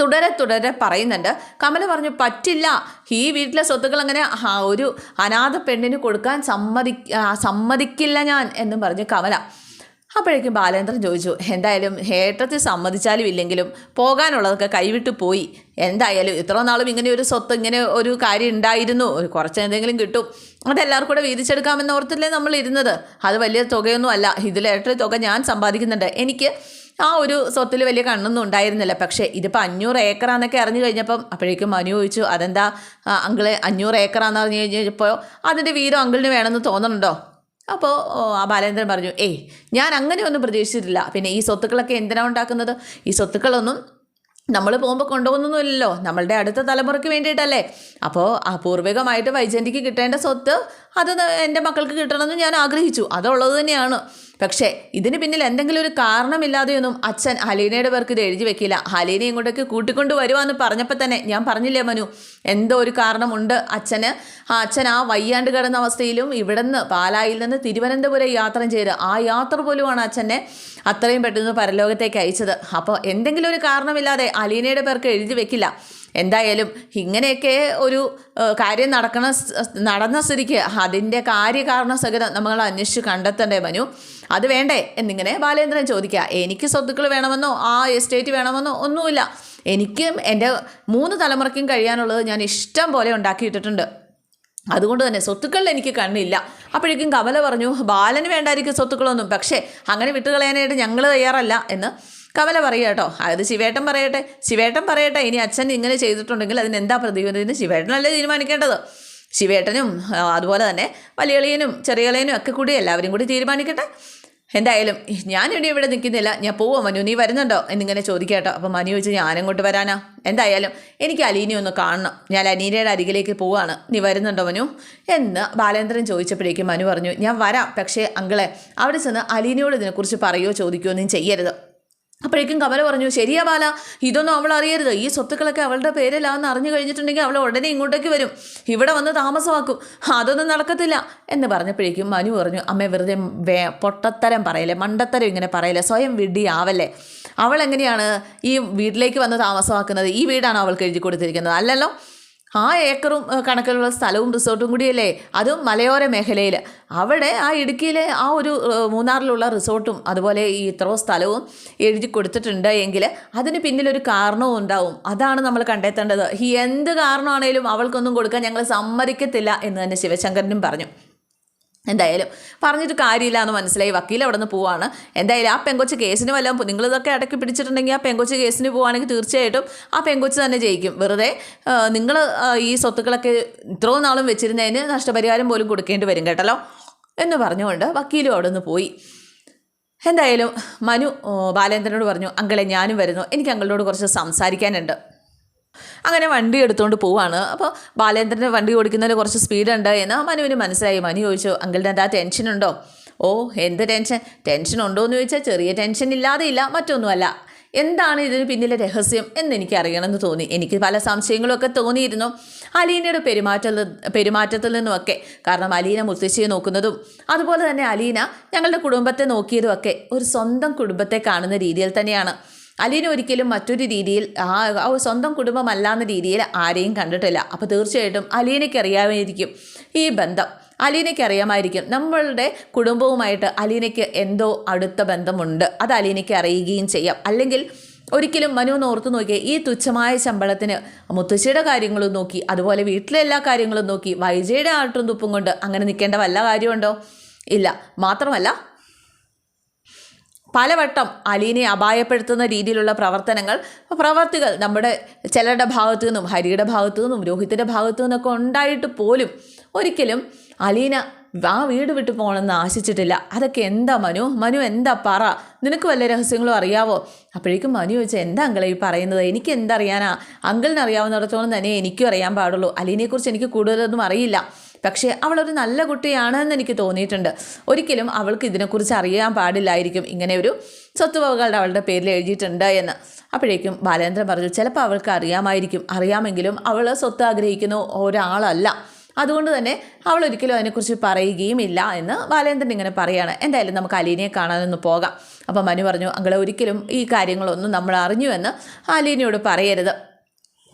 തുടരെ തുടരെ പറയുന്നുണ്ട്. കമല പറഞ്ഞു പറ്റില്ല. ഈ വീട്ടിലെ സ്വത്തുക്കൾ അങ്ങനെ ഒരു അനാഥ പെണ്ണിന് കൊടുക്കാൻ സമ്മതി സമ്മതിക്കില്ല ഞാൻ എന്നും പറഞ്ഞു കമല. അപ്പോഴേക്കും ബാലേന്ദ്രൻ ചോദിച്ചു എന്തായാലും ഏട്ടത്തിൽ സമ്മതിച്ചാലും ഇല്ലെങ്കിലും പോകാനുള്ളതൊക്കെ കൈവിട്ട് പോയി. എന്തായാലും ഇത്ര നാളും ഇങ്ങനെ ഒരു സ്വത്ത് ഇങ്ങനെ ഒരു കാര്യം ഉണ്ടായിരുന്നു. ഒരു കുറച്ച് എന്തെങ്കിലും കിട്ടും. അതെല്ലാവർക്കും കൂടെ വീതിച്ചെടുക്കാമെന്ന് ഓർത്തില്ലേ നമ്മൾ ഇരുന്നത്? അത് വലിയ തുകയൊന്നും അല്ല. ഇതിലേറ്റൊരു തുക ഞാൻ സമ്പാദിക്കുന്നുണ്ട്. എനിക്ക് ആ ഒരു സ്വത്തിൽ വലിയ കണ്ണൊന്നും ഉണ്ടായിരുന്നില്ല. പക്ഷേ ഇതിപ്പോൾ അഞ്ഞൂറ് ഏക്കറാന്നൊക്കെ അറിഞ്ഞു കഴിഞ്ഞപ്പം അപ്പോഴേക്കും മനു ചോദിച്ചു അതെന്താ? അങ്കിൾ അഞ്ഞൂറ് ഏക്കറാന്ന് അറിഞ്ഞു കഴിഞ്ഞപ്പോൾ അതിന്റെ വീതം അങ്കിളിന് വേണമെന്ന് തോന്നുന്നുണ്ടോ അപ്പോൾ ആ ബാലേന്ദ്രൻ പറഞ്ഞു ഏയ് ഞാൻ അങ്ങനെ ഒന്നും പ്രതീക്ഷിച്ചിട്ടില്ല. പിന്നെ ഈ സ്വത്തുക്കളൊക്കെ എന്തിനാണ് ഉണ്ടാക്കുന്നത്? ഈ സ്വത്തുക്കളൊന്നും നമ്മൾ പോകുമ്പോൾ കൊണ്ടുപോകുന്നൊന്നുമില്ലല്ലോ. നമ്മളുടെ അടുത്ത തലമുറയ്ക്ക് വേണ്ടിയിട്ടല്ലേ? അപ്പോൾ അപൂർവികമായിട്ട് വൈജന്തിക്ക് കിട്ടേണ്ട സ്വത്ത് അത് എന്റെ മക്കൾക്ക് കിട്ടണമെന്ന് ഞാൻ ആഗ്രഹിച്ചു. അതുള്ളത് തന്നെയാണ്. പക്ഷേ ഇതിന് പിന്നിൽ എന്തെങ്കിലും ഒരു കാരണമില്ലാതെയൊന്നും അച്ഛൻ ഹലീനയുടെ പേർക്ക് ഇത് എഴുതി വെക്കില്ല. ഹലീനെ ഇങ്ങോട്ടേക്ക് കൂട്ടിക്കൊണ്ട് വരുവാന്ന് പറഞ്ഞപ്പോൾ തന്നെ ഞാൻ പറഞ്ഞില്ലേ മനു എന്തോ ഒരു കാരണമുണ്ട് അച്ഛന്. ആ അച്ഛൻ ആ വയ്യാണ്ട് കിടന്ന അവസ്ഥയിലും ഇവിടുന്ന് പാലായിൽ നിന്ന് തിരുവനന്തപുരം യാത്ര ചെയ്ത് ആ യാത്ര പോലുമാണ് അച്ഛനെ അത്രയും പെട്ടെന്ന് പരലോകത്തേക്ക് അയച്ചത്. അപ്പോൾ എന്തെങ്കിലും ഒരു കാരണമില്ലാതെ അലീനയുടെ പേർക്ക് എഴുതി വെക്കില്ല. എന്തായാലും ഇങ്ങനെയൊക്കെ ഒരു കാര്യം നടക്കണ നടന്ന സ്ഥിതിക്ക് അതിന്റെ കാര്യകാരണ സഹിതം നമ്മൾ അന്വേഷിച്ച് കണ്ടെത്തണ്ടേ മനു. അത് വേണ്ടേ? എന്നിങ്ങനെ ബാലേന്ദ്രൻ ചോദിക്കുക. എനിക്ക് സ്വത്തുക്കൾ വേണമെന്നോ ആ എസ്റ്റേറ്റ് വേണമെന്നോ ഒന്നുമില്ല. എനിക്കും എന്റെ മൂന്ന് തലമുറയ്ക്കും കഴിയാനുള്ളത് ഞാൻ ഇഷ്ടം പോലെ ഉണ്ടാക്കിയിട്ടിട്ടുണ്ട്. അതുകൊണ്ട് തന്നെ സ്വത്തുക്കളിൽ എനിക്ക് കണ്ണില്ല. അപ്പോഴേക്കും കമല പറഞ്ഞു ബാലന് വേണ്ടായിരിക്കും സ്വത്തുക്കളൊന്നും. പക്ഷേ അങ്ങനെ വിട്ടുകളയാനായിട്ട് ഞങ്ങൾ തയ്യാറല്ല എന്ന് കമല പറയുക കേട്ടോ. അത് ശിവേട്ടൻ പറയട്ടെ. ശിവേട്ടൻ പറയട്ടെ. ഇനി അച്ഛൻ ഇങ്ങനെ ചെയ്തിട്ടുണ്ടെങ്കിൽ അതിനെന്താ എന്ന് ശിവേട്ടനല്ലേ തീരുമാനിക്കേണ്ടത്. ശിവേട്ടനും അതുപോലെ തന്നെ വലിയളിയനും ചെറിയളിയനും ഒക്കെ കൂടി എല്ലാവരും കൂടി തീരുമാനിക്കട്ടെ. എന്തായാലും ഞാനിവിടെ ഇവിടെ നിൽക്കുന്നില്ല. ഞാൻ പോവോ മനു നീ വരുന്നുണ്ടോ? എന്നിങ്ങനെ ചോദിക്കാട്ടോ അപ്പം മനു ചോദിച്ചു ഞാനങ്ങോട്ട് വരാനാ? എന്തായാലും എനിക്ക് അലീനെ ഒന്ന് കാണണം. ഞാൻ അനീനയുടെ അരികിലേക്ക് പോവാണ്. നീ വരുന്നുണ്ടോ മനു? എന്ന് ബാലേന്ദ്രൻ ചോദിച്ചപ്പോഴേക്കും മനു പറഞ്ഞു ഞാൻ വരാം. പക്ഷേ അങ്കിളെ അവിടെ ചെന്ന് അലീനയോട് ഇതിനെക്കുറിച്ച് പറയുകയോ ചോദിക്കുകയോ ഒന്നും ചെയ്യരുത്. അപ്പോഴേക്കും കമല പറഞ്ഞു ശരിയാ ബാല ഇതൊന്നും അവൾ അറിയരുത്. ഈ സ്വത്തുക്കളൊക്കെ അവളുടെ പേരിലാണെന്ന് അറിഞ്ഞു കഴിഞ്ഞിട്ടുണ്ടെങ്കിൽ അവൾ ഉടനെ ഇങ്ങോട്ടേക്ക് വരും. ഇവിടെ വന്ന് താമസമാക്കും. അതൊന്നും നടക്കത്തില്ല. എന്ന് പറഞ്ഞപ്പോഴേക്കും മനു പറഞ്ഞു അമ്മ വെറുതെ വേ പൊട്ടത്തരം പറയല്ലേ മണ്ടത്തരം ഇങ്ങനെ പറയല്ലേ സ്വയം വിഡിയാവല്ലേ അവൾ എങ്ങനെയാണ് ഈ വീട്ടിലേക്ക് വന്ന് താമസമാക്കുന്നത്? ഈ വീടാണ് അവൾക്ക് എഴുതി കൊടുത്തിരിക്കുന്നത്? അല്ലല്ലോ ആ ഏക്കറും കണക്കിലുള്ള സ്ഥലവും റിസോർട്ടും കൂടിയല്ലേ? അതും മലയോര മേഖലയിൽ അവിടെ ആ ഇടുക്കിയിലെ ആ ഒരു മൂന്നാറിലുള്ള റിസോർട്ടും അതുപോലെ ഈ ഇത്രയോ സ്ഥലവും എഴുതി കൊടുത്തിട്ടുണ്ട് എങ്കിൽ അതിന് പിന്നിലൊരു കാരണവും ഉണ്ടാവും. അതാണ് നമ്മൾ കണ്ടെത്തേണ്ടത്. ഈ എന്ത് കാരണമാണേലും അവൾക്കൊന്നും കൊടുക്കാൻ ഞങ്ങൾ സമ്മതിക്കത്തില്ല എന്ന് തന്നെ ശിവശങ്കരനും പറഞ്ഞു. എന്തായാലും പറഞ്ഞിട്ട് കാര്യമില്ല എന്ന് മനസ്സിലായി. വക്കീൽ അവിടെ നിന്ന് പോവാണ്. എന്തായാലും ആ പെങ്കൊച്ച് കേസിന് വല്ലതും നിങ്ങളിതൊക്കെ അടക്കി പിടിച്ചിട്ടുണ്ടെങ്കിൽ ആ പെങ്കൊച്ച് കേസിന് പോവുകയാണെങ്കിൽ തീർച്ചയായിട്ടും ആ പെങ്കൊച്ച് തന്നെ ജയിക്കും. വെറുതെ നിങ്ങൾ ഈ സ്വത്തുക്കളൊക്കെ ഇത്രയും നാളും വെച്ചിരുന്നതിന് നഷ്ടപരിഹാരം പോലും കൊടുക്കേണ്ടി വരും കേട്ടല്ലോ എന്ന് പറഞ്ഞുകൊണ്ട് വക്കീലും അവിടെ നിന്ന് പോയി. എന്തായാലും മനു ബാലേന്ദ്രനോട് പറഞ്ഞു അങ്കളെ ഞാനും വരുന്നു. എനിക്ക് അങ്കളോട് കുറച്ച് സംസാരിക്കാനുണ്ട്. അങ്ങനെ വണ്ടി എടുത്തുകൊണ്ട് പോവാണ്. അപ്പോൾ ബാലേന്ദ്രന്റെ വണ്ടി ഓടിക്കുന്നതിൽ കുറച്ച് സ്പീഡ് ഉണ്ട് എന്ന് മനുവിന് മനസ്സിലായി. മനു ചോദിച്ചു അങ്കിളിന്റെ എന്താ ടെൻഷൻ ഉണ്ടോ? ഓ എന്ത് ടെൻഷൻ ടെൻഷൻ ഉണ്ടോ എന്ന് ചോദിച്ചാൽ ചെറിയ ടെൻഷൻ ഇല്ലാതെ ഇല്ല മറ്റൊന്നുമല്ല. എന്താണ് ഇതിന് പിന്നിലെ രഹസ്യം എന്ന് എനിക്ക് അറിയണമെന്ന് തോന്നി. എനിക്ക് പല സംശയങ്ങളൊക്കെ തോന്നിയിരുന്നു. അലീനയുടെ പെരുമാറ്റത്തിൽ പെരുമാറ്റത്തിൽ നിന്നുമൊക്കെ. കാരണം അലീന മുത്തശ്ശിയെ നോക്കുന്നതും അതുപോലെ തന്നെ അലീന ഞങ്ങളുടെ കുടുംബത്തെ നോക്കിയതുമൊക്കെ ഒരു സ്വന്തം കുടുംബത്തെ കാണുന്ന രീതിയിൽ തന്നെയാണ്. അലീന ഒരിക്കലും മറ്റൊരു രീതിയിൽ സ്വന്തം കുടുംബമല്ലാന്ന രീതിയിൽ ആരെയും കണ്ടിട്ടില്ല. അപ്പോൾ തീർച്ചയായിട്ടും അലീനയ്ക്ക് അറിയാമായിരിക്കും ഈ ബന്ധം. അലീനയ്ക്ക് അറിയാമായിരിക്കും നമ്മളുടെ കുടുംബവുമായിട്ട് അലീനയ്ക്ക് എന്തോ അടുത്ത ബന്ധമുണ്ട്. അത് അലീനയ്ക്ക് അറിയുകയും ചെയ്യാം. അല്ലെങ്കിൽ ഒരിക്കലും മനു ഓർത്തു ഓർത്ത് നോക്കിയേ ഈ തുച്ഛമായ ശമ്പളത്തിന് മുത്തശ്ശിയുടെ കാര്യങ്ങളും നോക്കി അതുപോലെ വീട്ടിലെ എല്ലാ കാര്യങ്ങളും നോക്കി വൈജയുടെ ആട്ടും തുപ്പും കൊണ്ട് അങ്ങനെ നിൽക്കേണ്ട വല്ല കാര്യമുണ്ടോ? ഇല്ല. മാത്രമല്ല പലവട്ടം അലീനെ അപായപ്പെടുത്തുന്ന രീതിയിലുള്ള പ്രവർത്തനങ്ങൾ പ്രവർത്തികൾ നമ്മുടെ ചിലരുടെ ഭാഗത്തു നിന്നും ഹരിയുടെ ഭാഗത്തു നിന്നും രോഹിത്തിന്റെ ഭാഗത്തു നിന്നൊക്കെ ഉണ്ടായിട്ട് പോലും ഒരിക്കലും അലീന ആ വീട് വിട്ടു പോകണമെന്ന് ആശിച്ചിട്ടില്ല. അതൊക്കെ എന്താ മനു? മനു എന്താ പറ? നിനക്ക് വല്ല രഹസ്യങ്ങളും അറിയാവോ? അപ്പോഴേക്കും മനു ചോദിച്ചാൽ എന്താ അങ്കിൾ ഈ പറയുന്നത്? എനിക്ക് എന്തറിയാനാ? അങ്കിളിന് അറിയാവുന്നിടത്തോളം തന്നെ എനിക്കും അറിയാൻ പാടുള്ളൂ. അലീനെക്കുറിച്ച് എനിക്ക് കൂടുതലൊന്നും അറിയില്ല. പക്ഷേ അവളൊരു നല്ല കുട്ടിയാണെന്ന് എനിക്ക് തോന്നിയിട്ടുണ്ട്. ഒരിക്കലും അവൾക്ക് ഇതിനെക്കുറിച്ച് അറിയാൻ പാടില്ലായിരിക്കും ഇങ്ങനെ ഒരു സ്വത്തുവകകളുടെ അവളുടെ പേരിൽ എഴുതിയിട്ടുണ്ട് എന്ന്. അപ്പോഴേക്കും ബാലേന്ദ്രൻ പറഞ്ഞു ചിലപ്പോൾ അവൾക്ക് അറിയാമായിരിക്കും. അറിയാമെങ്കിലും അവൾ സ്വത്ത് ആഗ്രഹിക്കുന്ന ഒരാളല്ല. അതുകൊണ്ട് തന്നെ അവൾ ഒരിക്കലും അതിനെക്കുറിച്ച് പറയുകയും ഇല്ല എന്ന് ബാലേന്ദ്രൻ ഇങ്ങനെ പറയാണ്. എന്തായാലും നമുക്ക് അലീനയെ കാണാനൊന്ന് പോകാം. അപ്പം മനു പറഞ്ഞു അങ്ങളെ ഒരിക്കലും ഈ കാര്യങ്ങളൊന്നും നമ്മൾ അറിഞ്ഞുവെന്ന് അലീനയോട് പറയരുത്.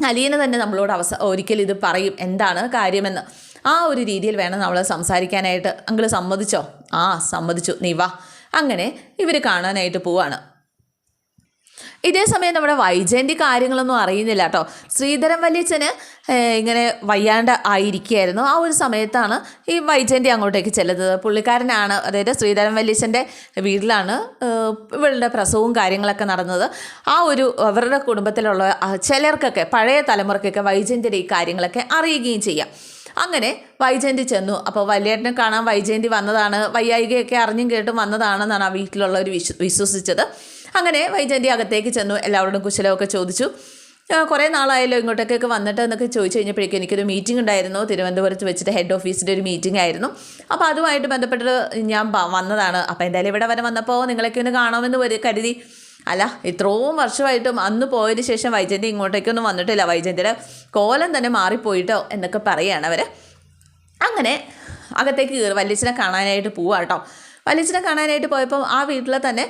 അലീന തന്നെ നമ്മളോട് അവസ ഒരിക്കലും ഇത് പറയും. എന്താണ് കാര്യമെന്ന്? ആ ഒരു രീതിയിൽ വേണം നമ്മൾ സംസാരിക്കാനായിട്ട്. അങ്കിൾ സമ്മതിച്ചോ? ആ സമ്മതിച്ചു. നീ വാ. അങ്ങനെ ഇവർ കാണാനായിട്ട് പോവാണ്. ഇതേ സമയം നമ്മുടെ വൈജയന്തി കാര്യങ്ങളൊന്നും അറിയുന്നില്ല കേട്ടോ. ശ്രീധരൻ വല്യച്ഛന് ഇങ്ങനെ വയ്യാണ്ട് ആയിരിക്കുകയായിരുന്നു. ആ ഒരു സമയത്താണ് ഈ വൈജയന്തി അങ്ങോട്ടേക്ക് ചെല്ലുന്നത്. പുള്ളിക്കാരനാണ് അതായത് ശ്രീധരൻ വല്യച്ഛന്റെ വീട്ടിലാണ് ഇവളുടെ പ്രസവവും കാര്യങ്ങളൊക്കെ നടന്നത്. ആ ഒരു അവരുടെ കുടുംബത്തിലുള്ള ചിലർക്കൊക്കെ പഴയ തലമുറക്കൊക്കെ വൈജയന്തിയുടെ ഈ കാര്യങ്ങളൊക്കെ അറിയുകയും ചെയ്യാം. അങ്ങനെ വൈജയന്തി ചെന്നു. അപ്പോൾ വലിയേട്ടനെ കാണാൻ വൈജയന്തി വന്നതാണ്. വയ്യായികയൊക്കെ അറിഞ്ഞും കേട്ടും വന്നതാണെന്നാണ് ആ വീട്ടിലുള്ളവർ വിശ്വ വിശ്വസിച്ചത്. അങ്ങനെ വൈജയന്തി അകത്തേക്ക് ചെന്നു. എല്ലാവരോടും കുശലമൊക്കെ ചോദിച്ചു. കുറേ നാളായല്ലോ ഇങ്ങോട്ടേക്കൊക്കെ വന്നിട്ട് എന്നൊക്കെ ചോദിച്ചു കഴിഞ്ഞപ്പോഴേക്കും എനിക്കൊരു മീറ്റിംഗ് ഉണ്ടായിരുന്നു. തിരുവനന്തപുരത്ത് വെച്ചിട്ട് ഹെഡ് ഓഫീസിന്റെ ഒരു മീറ്റിംഗ് ആയിരുന്നു. അപ്പോൾ അതുമായിട്ട് ബന്ധപ്പെട്ട് ഞാൻ വന്നതാണ്. അപ്പോൾ എന്തായാലും ഇവിടെ വരെ വന്നപ്പോൾ നിങ്ങളൊക്കെ ഒന്ന് കാണാമെന്ന് കരുതി. അല്ല ഇത്രയും വർഷമായിട്ടും അന്ന് പോയതിന് ശേഷം വൈജയന്തി ഇങ്ങോട്ടേക്കൊന്നും വന്നിട്ടില്ല. വൈജയന്തിയുടെ കോലം തന്നെ മാറിപ്പോയിട്ടോ എന്നൊക്കെ പറയുകയാണ് അവർ അങ്ങനെ അകത്തേക്ക് കയറി വല്യച്ഛനെ കാണാനായിട്ട് പോവാ കേട്ടോ വല്യച്ഛനെ കാണാനായിട്ട് പോയപ്പോൾ ആ വീട്ടിലെ തന്നെ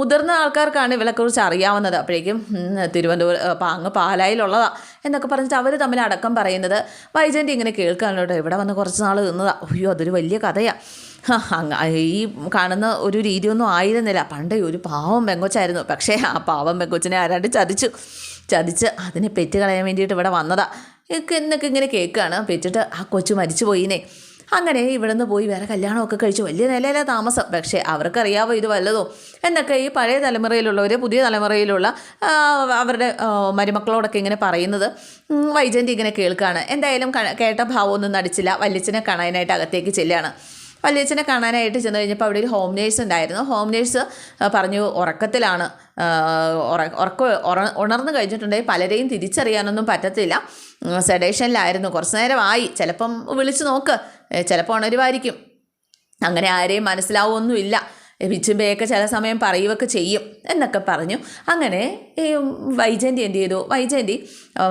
മുതിർന്ന ആൾക്കാർക്കാണ് ഇവളെക്കുറിച്ച് അറിയാവുന്നത്. അപ്പോഴേക്കും തിരുവനന്തപുരം അങ്ങ് പാലായിലുള്ളതാണ് എന്നൊക്കെ പറഞ്ഞിട്ട് അവർ തമ്മിൽ അടക്കം പറയുന്നത്. വൈജന്റെ ഇങ്ങനെ കേൾക്കാനുള്ളൂ ഇവിടെ വന്ന് കുറച്ച് നാൾ നിന്നതാണ് അയ്യോ അതൊരു വലിയ കഥയാണ് ഈ കാണുന്ന ഒരു രീതിയൊന്നും ആയിരുന്നില്ല. പണ്ടേ ഒരു പാവം പെങ്കൊച്ചായിരുന്നു. പക്ഷേ ആ പാവം പെങ്കൊച്ചിനെ ആരാണ്ട് ചതിച്ചു. ചതിച്ച് അതിനെ പെറ്റ് കളയാൻ വേണ്ടിയിട്ട് ഇവിടെ വന്നതാ. എന്നൊക്കെ ഇങ്ങനെ കേൾക്കുകയാണ് പെറ്റിട്ട് ആ കൊച്ചു മരിച്ചു പോയിനെ അങ്ങനെ ഇവിടുന്ന് പോയി വേറെ കല്യാണമൊക്കെ കഴിച്ചു. വലിയ നിലയിലെ താമസം. പക്ഷേ അവർക്കറിയാവോ ഇത് വല്ലതോ? എന്നൊക്കെ ഈ പഴയ തലമുറയിലുള്ളവർ പുതിയ തലമുറയിലുള്ള അവരുടെ മരുമക്കളോടൊക്കെ ഇങ്ങനെ പറയുന്നത് വൈജയന്തി ഇങ്ങനെ കേൾക്കുകയാണ് എന്തായാലും കേട്ട ഭാവമൊന്നും നടിച്ചില്ല. വല്യച്ഛനെ കാണാനായിട്ട് അകത്തേക്ക് ചെല്ലുകയാണ് വല്യച്ഛനെ കാണാനായിട്ട് ചെന്ന് കഴിഞ്ഞപ്പോൾ അവിടെ ഒരു ഹോം നേഴ്സ് ഉണ്ടായിരുന്നു. ഹോം നേഴ്സ് പറഞ്ഞു ഉറക്കത്തിലാണ്. ഉറക്ക ഉറ- ഉണർന്നു കഴിഞ്ഞിട്ടുണ്ടെങ്കിൽ പലരെയും തിരിച്ചറിയാനൊന്നും പറ്റത്തില്ല. സെഡേഷനിലായിരുന്നു. കുറച്ച് നേരമായി. ചിലപ്പം വിളിച്ചു നോക്ക്. ചിലപ്പോൾ ഉണരുമായിരിക്കും അങ്ങനെ ആരെയും മനസ്സിലാവുമൊന്നുമില്ല വിച്ചുമ്പയൊക്കെ ചില സമയം പറയുകയൊക്കെ ചെയ്യും എന്നൊക്കെ പറഞ്ഞു. അങ്ങനെ ഈ വൈജയന്തി എന്ത് ചെയ്തു? വൈജയന്തി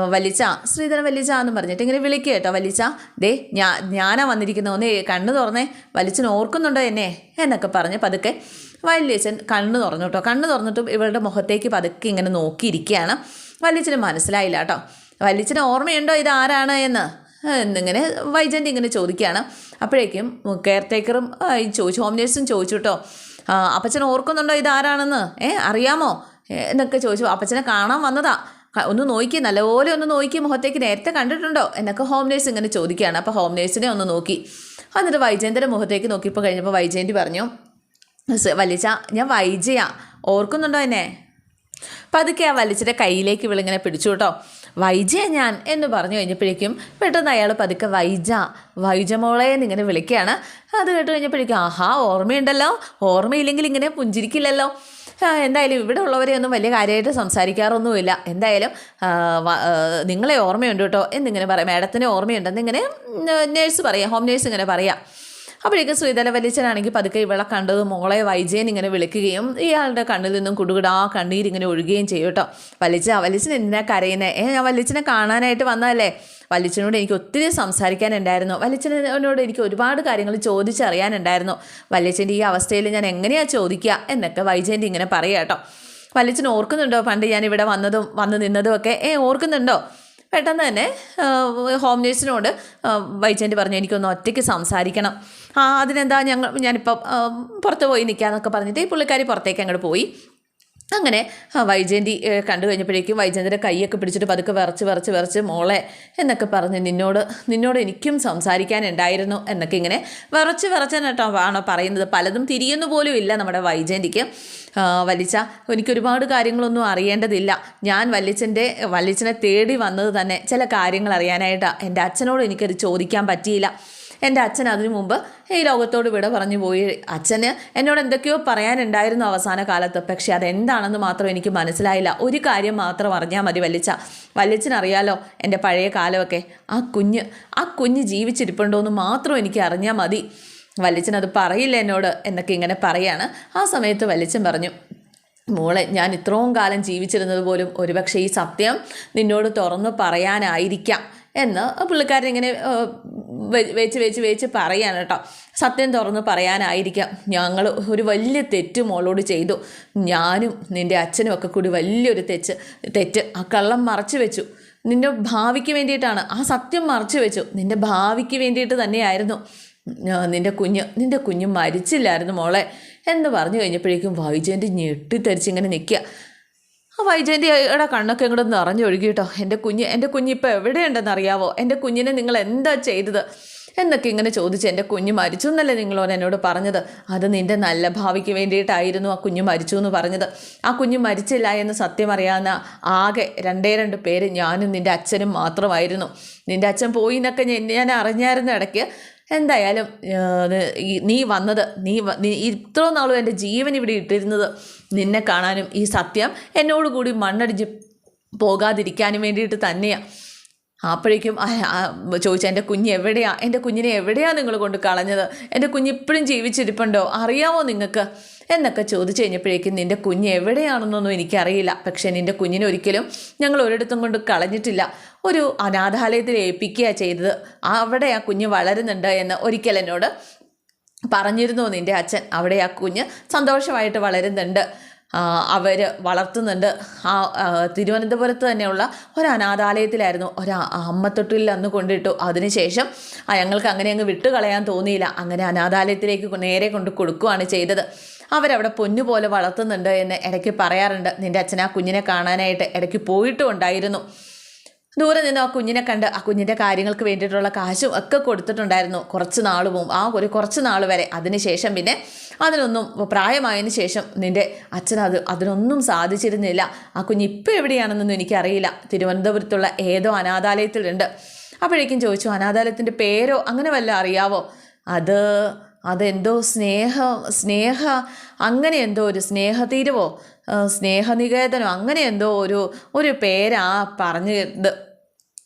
വലിച്ച ശ്രീധരൻ വലിച്ച എന്ന് പറഞ്ഞിട്ട് ഇങ്ങനെ വിളിക്കുക കേട്ടോ. വലിച്ച ദേ ഞാ ഞാനാ വന്നിരിക്കുന്നത് ഒന്ന് കണ്ണ് തുറന്നേ. വലിച്ചൻ ഓർക്കുന്നുണ്ടോ എന്നെ? എന്നൊക്കെ പറഞ്ഞ് പതുക്കെ വല്യച്ഛൻ കണ്ണ് തുറന്നു കേട്ടോ. കണ്ണ് തുറന്നിട്ടും ഇവളുടെ മുഖത്തേക്ക് പതുക്കെ ഇങ്ങനെ നോക്കിയിരിക്കുകയാണ്. വല്യച്ഛന് മനസ്സിലായില്ല കേട്ടോ. വല്യച്ഛന് ഓർമ്മയുണ്ടോ ഇത് ആരാണ് എന്ന്? എന്നിങ്ങനെ വൈജന്റ് ഇങ്ങനെ ചോദിക്കുകയാണ്. അപ്പോഴേക്കും കെയർ ടേക്കറും ചോദിച്ചു ഹോം നേഴ്സും ചോദിച്ചു കേട്ടോ അപ്പച്ചൻ ഓർക്കുന്നുണ്ടോ ഇതാരാണെന്ന്? ഏ അറിയാമോ? എന്നൊക്കെ ചോദിച്ചു. അപ്പച്ചനെ കാണാൻ വന്നതാ. ഒന്ന് നോക്കി നല്ലപോലെ ഒന്ന് നോക്കി മുഖത്തേക്ക് നേരത്തെ കണ്ടിട്ടുണ്ടോ? എന്നൊക്കെ ഹോം നേഴ്സ് ഇങ്ങനെ ചോദിക്കുകയാണ്. അപ്പോൾ ഹോം നേഴ്സിനെ ഒന്ന് നോക്കി. എന്നിട്ട് വൈജയന്റെ മുഖത്തേക്ക് നോക്കിയപ്പോൾ കഴിഞ്ഞപ്പോൾ വൈജയന്റ് പറഞ്ഞു "സ് വലിച്ച ഞാൻ വൈജയാ. ഓർക്കുന്നുണ്ടോ എന്നെ? പതുക്കെ ആ വലിച്ചിന്റെ കയ്യിലേക്ക് ഇവളിങ്ങനെ പിടിച്ചു കേട്ടോ. വൈജയ ഞാൻ എന്ന് പറഞ്ഞു കഴിഞ്ഞപ്പോഴേക്കും പെട്ടെന്ന് അയാൾ പതുക്കെ വൈജ വൈജമോളെ എന്നിങ്ങനെ വിളിക്കുകയാണ്. അത് കേട്ട് കഴിഞ്ഞപ്പോഴേക്കും ആഹാ ഓർമ്മയുണ്ടല്ലോ. ഓർമ്മയില്ലെങ്കിൽ ഇങ്ങനെ പുഞ്ചിരിക്കില്ലല്ലോ. എന്തായാലും ഇവിടെ ഉള്ളവരെ ഒന്നും വലിയ കാര്യമായിട്ട് സംസാരിക്കാറൊന്നുമില്ല. എന്തായാലും നിങ്ങളെ ഓർമ്മയുണ്ട് കേട്ടോ എന്നിങ്ങനെ പറയാം. മാഡത്തിന് ഓർമ്മയുണ്ടെന്ന് ഇങ്ങനെ നേഴ്സ് പറയാം ഹോം നേഴ്സ് ഇങ്ങനെ പറയാം. അപ്പോഴേക്കും ശ്രീധര വലിച്ചനാണെങ്കിൽ പതുക്കെ ഇവളെ കണ്ടത് മോളെ വൈജയൻ ഇങ്ങനെ വിളിക്കുകയും ഇയാളുടെ കണ്ണിൽ നിന്നും കുടുകുടാ കണ്ണീരിങ്ങനെ ഒഴുകുകയും ചെയ്യും കേട്ടോ. വലിച്ച വലിച്ചൻ എന്തിനാ കരയുന്നത് ഏ ഞാൻ വലിച്ചനെ കാണാനായിട്ട് വന്നതല്ലേ? വലിച്ചനോട് എനിക്ക് ഒത്തിരി സംസാരിക്കാനുണ്ടായിരുന്നു. വലിച്ചനോട് എനിക്ക് ഒരുപാട് കാര്യങ്ങൾ ചോദിച്ചറിയാനുണ്ടായിരുന്നു. വലിച്ചന്റെ ഈ അവസ്ഥയിൽ ഞാൻ എങ്ങനെയാണ് ചോദിക്കുക എന്നൊക്കെ വൈജയന്റെ ഇങ്ങനെ പറയാം കേട്ടോ. വലിച്ചൻ ഓർക്കുന്നുണ്ടോ? പണ്ട് ഞാൻ ഇവിടെ വന്നതും വന്ന് നിന്നതും ഒക്കെ? ഏ ഓർക്കുന്നുണ്ടോ? പെട്ടെന്ന് തന്നെ ഹോം നേഴ്സിനോട് വൈജയന്റെ പറഞ്ഞു എനിക്കൊന്ന് ഒറ്റയ്ക്ക് സംസാരിക്കണം. ആ അതിനെന്താ ഞങ്ങൾ ഞാനിപ്പോൾ പുറത്ത് പോയി നിൽക്കാന്നൊക്കെ പറഞ്ഞിട്ട് ഈ പുള്ളിക്കാരി പുറത്തേക്ക് അങ്ങോട്ട് പോയി. അങ്ങനെ വൈജയന്തി കണ്ടു കഴിഞ്ഞപ്പോഴേക്കും വൈജയന്തിന്റെ കൈയൊക്കെ പിടിച്ചിട്ട് പതുക്കെ വിറച്ച് വിറച്ച് വിറച്ച് മോളെ എന്നൊക്കെ പറഞ്ഞ് നിന്നോട് നിന്നോട് എനിക്കും സംസാരിക്കാനുണ്ടായിരുന്നു എന്നൊക്കെ ഇങ്ങനെ വിറച്ച് വിറച്ചൻ കേട്ടോ ആണോ പറയുന്നത്. പലതും തിരിയുന്നു പോലും ഇല്ല നമ്മുടെ വൈജയന്തിക്ക്. വലിച്ച എനിക്കൊരുപാട് കാര്യങ്ങളൊന്നും അറിയേണ്ടതില്ല. ഞാൻ വല്ലിച്ചന്റെ വല്ലിച്ചനെ തേടി വന്നത് തന്നെ ചില കാര്യങ്ങൾ അറിയാനായിട്ടാണ് എന്റെ അച്ഛനോട് എനിക്കത് ചോദിക്കാൻ പറ്റിയില്ല. എന്റെ അച്ഛൻ അതിനു മുമ്പ് ഈ ലോകത്തോട് വിട പറഞ്ഞു പോയി. അച്ഛന് എന്നോട് എന്തൊക്കെയോ പറയാനുണ്ടായിരുന്നു അവസാന കാലത്ത്. പക്ഷേ അതെന്താണെന്ന് മാത്രം എനിക്ക് മനസ്സിലായില്ല. ഒരു കാര്യം മാത്രം അറിഞ്ഞാൽ മതി വല്ലിച്ച വല്ലിച്ചനറിയാലോ എന്റെ പഴയ കാലമൊക്കെ. ആ കുഞ്ഞ് ആ കുഞ്ഞ് ജീവിച്ചിരിപ്പുണ്ടോ എന്ന് മാത്രം എനിക്ക് അറിഞ്ഞാൽ മതി. വല്ലിച്ചൻ അത് പറയില്ല എന്നോട് എന്നൊക്കെ ഇങ്ങനെ പറയാണ്. ആ സമയത്ത് വല്ലിച്ചൻ പറഞ്ഞു മോളെ ഞാൻ ഇത്രയും കാലം ജീവിച്ചിരുന്നത് പോലും ഒരുപക്ഷെ ഈ സത്യം നിന്നോട് തുറന്നു പറയാനായിരിക്കാം. എന്ന് വെ- വെച്ച് വെച്ച് വെച്ച് പറയാണ് കേട്ടോ. സത്യം തുറന്ന് പറയാനായിരിക്കാം. ഞങ്ങൾ ഒരു വലിയ തെറ്റ് മോളോട് ചെയ്തു. ഞാനും നിന്റെ അച്ഛനും ഒക്കെ കൂടി വലിയൊരു തെറ്റ് തെറ്റ് ആ കള്ളം മറച്ചു വെച്ചു. നിന്റെ ഭാവിക്ക് വേണ്ടിയിട്ടാണ്. ആ സത്യം മറച്ചു വെച്ചു. നിന്റെ ഭാവിക്ക് വേണ്ടിയിട്ട് തന്നെയായിരുന്നു. നിന്റെ കുഞ്ഞ് നിന്റെ കുഞ്ഞ് മരിച്ചില്ലായിരുന്നു മോളെ എന്ന് പറഞ്ഞു കഴിഞ്ഞപ്പോഴേക്കും വൈജയന്റെ ഞെട്ടിത്തെറിച്ച് ഇങ്ങനെ നിൽക്കുക. ആ വൈജയന്തിയുടെ കണ്ണൊക്കെ ഇങ്ങോട്ട് നിറഞ്ഞു ഒഴുകി കേട്ടോ എന്റെ കുഞ്ഞ് എന്റെ കുഞ്ഞ് ഇപ്പോൾ എവിടെയുണ്ടെന്ന് അറിയാവോ എന്റെ കുഞ്ഞിനെ നിങ്ങൾ എന്താ ചെയ്തത്? എന്നൊക്കെ ഇങ്ങനെ ചോദിച്ച് എന്റെ കുഞ്ഞ് മരിച്ചു എന്നല്ലേ നിങ്ങളോട് എന്നോട് പറഞ്ഞത്? അത് നിന്റെ നല്ല ഭാവിക്ക് വേണ്ടിയിട്ടായിരുന്നു ആ കുഞ്ഞ് മരിച്ചു എന്ന് പറഞ്ഞത്. ആ കുഞ്ഞ് മരിച്ചില്ല എന്ന് സത്യം അറിയാവുന്ന ആകെ രണ്ടേ രണ്ട് പേര് ഞാനും നിന്റെ അച്ഛനും മാത്രമായിരുന്നു. നിന്റെ അച്ഛൻ പോയി എന്നൊക്കെ ഞാൻ- അറിഞ്ഞായിരുന്നു ഇടയ്ക്ക്. എന്തായാലും നീ വന്നത് നീ ഇത്രയും നാളും എന്റെ ജീവൻ ഇവിടെ ഇട്ടിരുന്നത് നിന്നെ കാണാനും ഈ സത്യം എന്നോടുകൂടി മണ്ണടിച്ച് പോകാതിരിക്കാനും വേണ്ടിയിട്ട് തന്നെയാണ് അപ്പോഴേക്കും ചോദിച്ചാൽ എന്റെ കുഞ്ഞ് എവിടെയാ? എന്റെ കുഞ്ഞിനെ എവിടെയാ നിങ്ങൾ കൊണ്ട് കളഞ്ഞത്? എന്റെ കുഞ്ഞ് ഇപ്പോഴും ജീവിച്ചിരിപ്പുണ്ടോ? അറിയാമോ നിങ്ങൾക്ക്? എന്നൊക്കെ ചോദിച്ചു കഴിഞ്ഞപ്പോഴേക്കും നിന്റെ കുഞ്ഞ് എവിടെയാണെന്നൊന്നും എനിക്കറിയില്ല. പക്ഷേ നിന്റെ കുഞ്ഞിനെ ഒരിക്കലും ഞങ്ങൾ ഒരിടത്തും കൊണ്ട് കളഞ്ഞിട്ടില്ല. ഒരു അനാഥാലയത്തിൽ ഏൽപ്പിക്കുക ചെയ്തത്. അവിടെ ആ കുഞ്ഞ് വളരുന്നുണ്ട് എന്ന് ഒരിക്കൽ എന്നോട് പറഞ്ഞിരുന്നു നിന്റെ അച്ഛൻ അവിടെ ആ കുഞ്ഞ് സന്തോഷമായിട്ട് വളരുന്നുണ്ട്. അവർ വളർത്തുന്നുണ്ട്. ആ തിരുവനന്തപുരത്ത് തന്നെയുള്ള ഒരു അനാഥാലയത്തിലായിരുന്നു. ഒരു അമ്മത്തൊട്ടിൽ അന്ന് കൊണ്ടിട്ടു. അതിനുശേഷം ഞങ്ങൾക്ക് അങ്ങനെ അങ്ങ് വിട്ടുകളയാൻ തോന്നിയില്ല. അങ്ങനെ അനാഥാലയത്തിലേക്ക് നേരെ കൊണ്ട് കൊടുക്കുകയാണ് ചെയ്തത്. അവരവിടെ പൊന്നുപോലെ വളർത്തുന്നുണ്ട് എന്ന് ഇടയ്ക്ക് പറയാറുണ്ട്. നിന്റെ അച്ഛൻ ആ കുഞ്ഞിനെ കാണാനായിട്ട് ഇടയ്ക്ക് പോയിട്ടും ഉണ്ടായിരുന്നു ദൂരെ നിന്ന് ആ കുഞ്ഞിനെ കണ്ട് ആ കുഞ്ഞിന്റെ കാര്യങ്ങൾക്ക് വേണ്ടിയിട്ടുള്ള കാശും ഒക്കെ കൊടുത്തിട്ടുണ്ടായിരുന്നു. കുറച്ച് നാൾ മുമ്പ്. ആ ഒരു കുറച്ച് നാൾ വരെ. അതിനുശേഷം പിന്നെ അതിനൊന്നും പ്രായമായതിനു ശേഷം നിന്റെ അച്ഛൻ അത് അതിനൊന്നും സാധിച്ചിരുന്നില്ല. ആ കുഞ്ഞ് ഇപ്പോൾ എവിടെയാണെന്നൊന്നും എനിക്കറിയില്ല. തിരുവനന്തപുരത്തുള്ള ഏതോ അനാഥാലയത്തിലുണ്ട്. അപ്പോഴേക്കും ചോദിച്ചു അനാഥാലയത്തിന്റെ പേരോ അങ്ങനെ വല്ല അറിയാവോ? അത് അതെന്തോ സ്നേഹ സ്നേഹ അങ്ങനെ എന്തോ ഒരു സ്നേഹതീരുവോ? സ്നേഹനികേതനോ അങ്ങനെ എന്തോ ഒരു ഒരു പേരാ പറഞ്ഞത്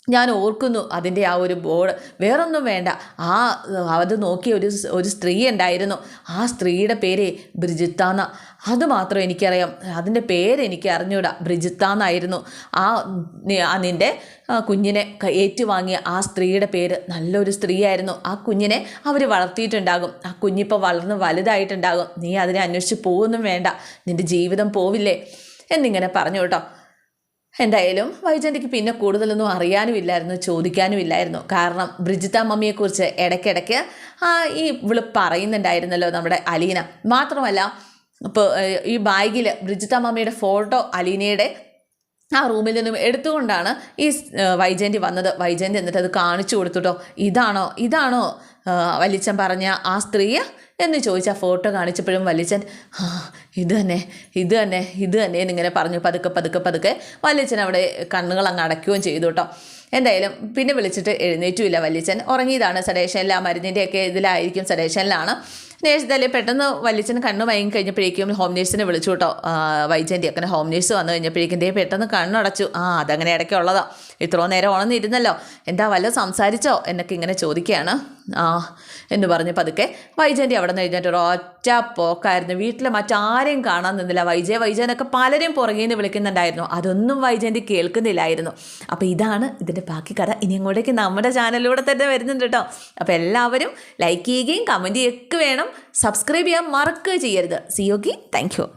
ഞാൻ ഓർക്കുന്നു അതിന്റെ ആ ഒരു ബോർഡ്. വേറൊന്നും വേണ്ട. ആ അത് നോക്കിയ ഒരു ഒരു സ്ത്രീ ഉണ്ടായിരുന്നു. ആ സ്ത്രീയുടെ പേര് ബ്രിജിത്താന്ന. അത് മാത്രം എനിക്കറിയാം. അതിന്റെ പേര് എനിക്ക് അറിഞ്ഞൂടാ. ബ്രിജിത്താന്നായിരുന്നു ആ നി- ആ നിന്റെ കുഞ്ഞിനെ ഏറ്റുവാങ്ങിയ ആ സ്ത്രീയുടെ പേര് നല്ലൊരു സ്ത്രീയായിരുന്നു. ആ കുഞ്ഞിനെ അവർ വളർത്തിയിട്ടുണ്ടാകും. ആ കുഞ്ഞിപ്പോൾ വളർന്ന് വലുതായിട്ടുണ്ടാകും. നീ അതിനെ അന്വേഷിച്ച് പോകുന്നും വേണ്ട. നിന്റെ ജീവിതം പോവില്ലേ? എന്നിങ്ങനെ പറഞ്ഞു കേട്ടോ. എന്തായാലും വൈജന്തിക്ക് പിന്നെ കൂടുതലൊന്നും അറിയാനുമില്ലായിരുന്നു ചോദിക്കാനുമില്ലായിരുന്നു. കാരണം ബ്രിജിത്ത മമ്മിയെക്കുറിച്ച് ഇടയ്ക്കിടയ്ക്ക് ഈ ഇവൾ പറയുന്നുണ്ടായിരുന്നല്ലോ നമ്മുടെ അലീന. മാത്രമല്ല ഇപ്പോൾ ഈ ബാഗിൽ ബ്രിജിത്ത മമ്മിയുടെ ഫോട്ടോ അലീനയുടെ ആ റൂമിൽ നിന്നും എടുത്തുകൊണ്ടാണ് ഈ വൈജയന്തി വന്നത്. വൈജയന്തി എന്നിട്ട് അത് കാണിച്ചു കൊടുത്തുട്ടോ ഇതാണോ ഇതാണോ വലിച്ചൻ പറഞ്ഞ ആ സ്ത്രീയെ എന്ന് ചോദിച്ച ഫോട്ടോ കാണിച്ചപ്പോഴും വലിച്ചൻ ആ ഇത് തന്നെ ഇത് തന്നെ ഇത് തന്നെ എന്നിങ്ങനെ പറഞ്ഞു. പതുക്കെ പതുക്കെ പതുക്കെ വല്ലിച്ചൻ അവിടെ കണ്ണുകൾ അങ്ങ് അടയ്ക്കുകയും ചെയ്തു കേട്ടോ എന്തായാലും പിന്നെ വിളിച്ചിട്ട് എഴുന്നേറ്റുമില്ല വല്ലിച്ചൻ ഉറങ്ങിയതാണ്. സഡേഷനിൽ ആ മരുന്നിന്റെയൊക്കെ ഇതിലായിരിക്കും. സഡേഷനിലാണ് നേഴ്സിതല്ലേ പെട്ടെന്ന് വല്ലിച്ചൻ കണ്ണ് മയങ്ങി കഴിഞ്ഞപ്പോഴേക്കും ഹോം നേഴ്സിനെ വിളിച്ചു കേട്ടോ. വൈജയന്തി അങ്ങനെ ഹോം നേഴ്സ് വന്നു കഴിഞ്ഞപ്പോഴേക്കും ദേ പെട്ടെന്ന് കണ്ണടച്ചു. ആ അതങ്ങനെ ഇടയ്ക്കുള്ളതാ. ഇത്രയോ നേരം ഉണർന്നിരുന്നല്ലോ. എന്താ വല്ല സംസാരിച്ചോ? എന്നൊക്കെ ഇങ്ങനെ ചോദിക്കുകയാണ്. ആ എന്ന് പറഞ്ഞ് പതുക്കെ വൈജയന്തി അവിടെ നിന്ന് എഴുന്നേറ്റ്. ഒരു ഒറ്റ പോക്കായിരുന്നു. വീട്ടിൽ മറ്റാരെയും കാണാൻ നിന്നില്ല. വൈജയ വൈജയ എന്നൊക്കെ പലരും പുറകെ നിന്ന് വിളിക്കുന്നുണ്ടായിരുന്നു. അതൊന്നും വൈജയന്തി കേൾക്കുന്നില്ലായിരുന്നു. അപ്പോൾ ഇതാണ് ഇതിന്റെ ബാക്കി കഥ. ഇനി അങ്ങോട്ടേക്ക് നമ്മുടെ ചാനലിലൂടെ തന്നെ വരുന്നുണ്ട് കേട്ടോ. അപ്പോൾ എല്ലാവരും ലൈക്ക് ചെയ്യുകയും കമന്റ് ചെയ്യുകയൊക്കെ വേണം. സബ്സ്ക്രൈബ് ചെയ്യാൻ മറക്കുക ചെയ്യരുത്. C okay thank you